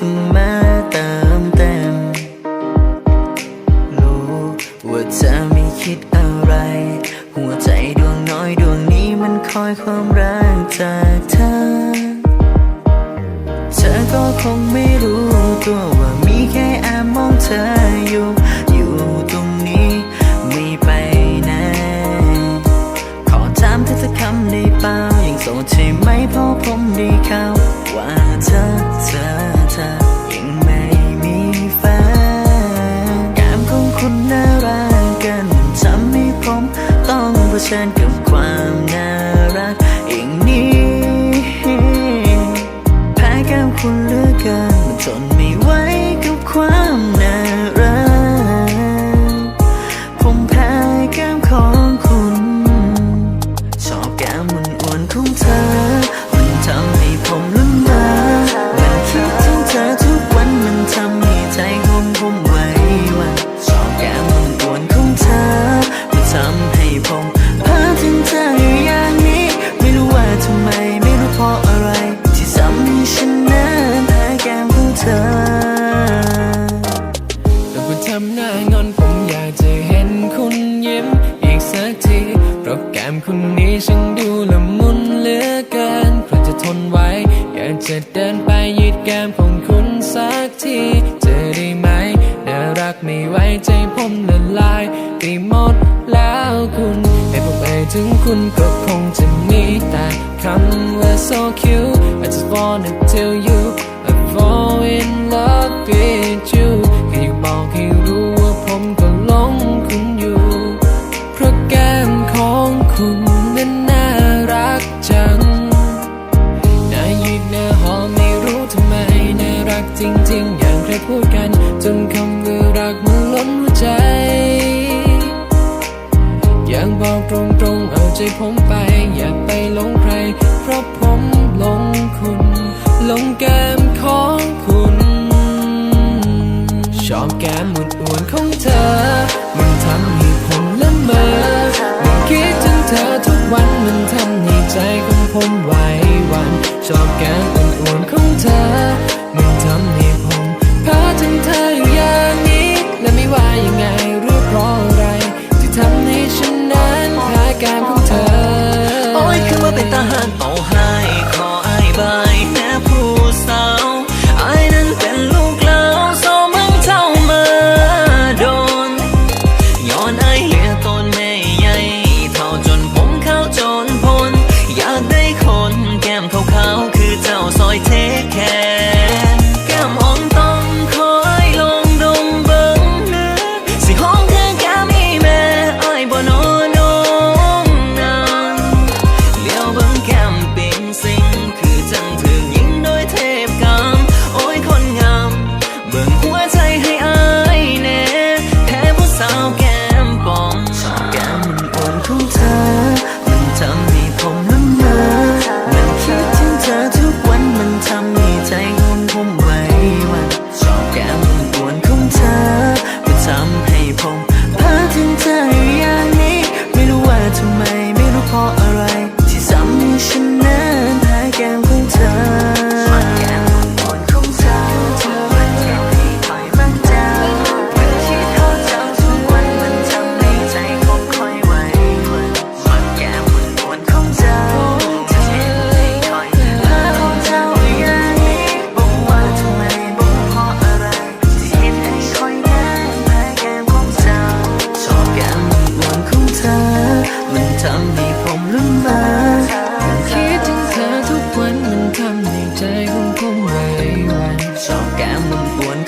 จะมาตามเต็ม รู้ว่าเธอไม่คิดอะไร หัวใจดวงน้อยดวงนี้มันคอยความรักจากเธอ เธอก็คงไม่รู้ตัวว่ามีแค่แอบมองเธออยู่ ความน่ารัก ทำหน้างอนผมอยากจะเห็นคุณยิ้ม อีกสักทีเพราะแก้มคุณนี้ฉันดูละมุนเหลือเกินใครจะทนไว้ อยากจะเดินไปยืดแก้มของคุณสักทีเจอได้ไหมน่ารักไม่ไว้ใจผมละลายไปหมดแล้วคุณให้ผมไอถึงคุณก็คงจะมีแต่คำว่า so cute I just wanna tell you I'm fall in love with you ตรงๆเอาใจผมไป อย่าไปหลงใคร เพราะผมหลงคุณหลงแก้มของคุณ ชอบแก้มอ้วนของเธอ มันทำให้ผมละเมอมันคิดถึงเธอทุกวันมันทำให้ใจของผมไหววันชอบ การของเธอ โอ้ยคือว่าเป็นตาหานต่อ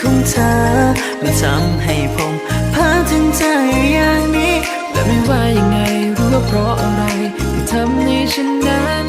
ของเธอ มันทำให้ผมพาถึงใจออย่างนี้ แต่ไม่ว่ายังไงรู้ว่าเพราะอะไรที่ทำให้ฉันนั้น